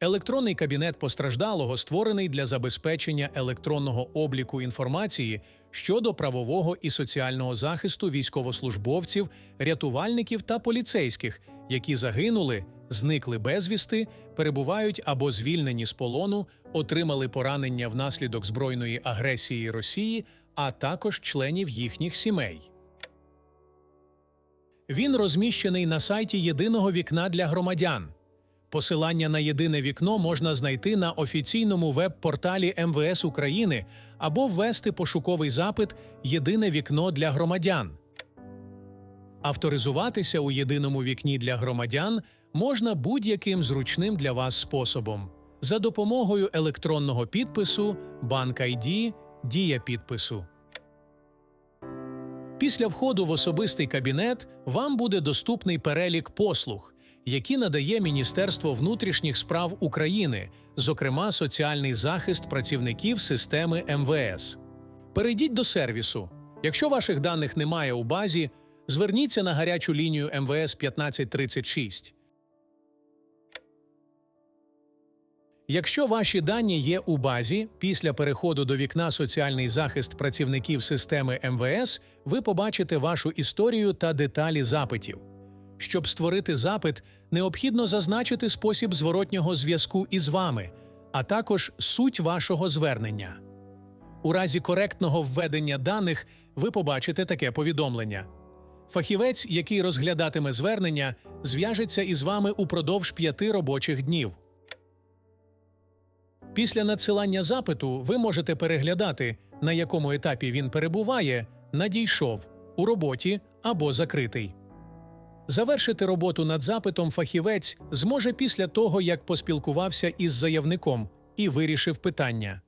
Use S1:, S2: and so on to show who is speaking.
S1: Електронний кабінет постраждалого створений для забезпечення електронного обліку інформації щодо правового і соціального захисту військовослужбовців, рятувальників та поліцейських, які загинули, зникли безвісти, перебувають або звільнені з полону, отримали поранення внаслідок збройної агресії Росії, а також членів їхніх сімей. Він розміщений на сайті Єдиного вікна для громадян. Посилання на єдине вікно можна знайти на офіційному веб-порталі МВС України або ввести пошуковий запит Єдине вікно для громадян. Авторизуватися у єдиному вікні для громадян можна будь-яким зручним для вас способом за допомогою електронного підпису, банк ID, дія підпису. Після входу в особистий кабінет вам буде доступний перелік послуг, які надає Міністерство внутрішніх справ України, зокрема соціальний захист працівників системи МВС. Перейдіть до сервісу. Якщо ваших даних немає у базі, зверніться на гарячу лінію МВС 1536. Якщо ваші дані є у базі, після переходу до вікна Соціальний захист працівників системи МВС ви побачите вашу історію та деталі запитів. Щоб створити запит, необхідно зазначити спосіб зворотнього зв'язку із вами, а також суть вашого звернення. У разі коректного введення даних ви побачите таке повідомлення. Фахівець, який розглядатиме звернення, зв'яжеться із вами упродовж п'яти робочих днів. Після надсилання запиту ви можете переглядати, на якому етапі він перебуває, надійшов, у роботі або закритий. Завершити роботу над запитом фахівець зможе після того, як поспілкувався із заявником і вирішив питання.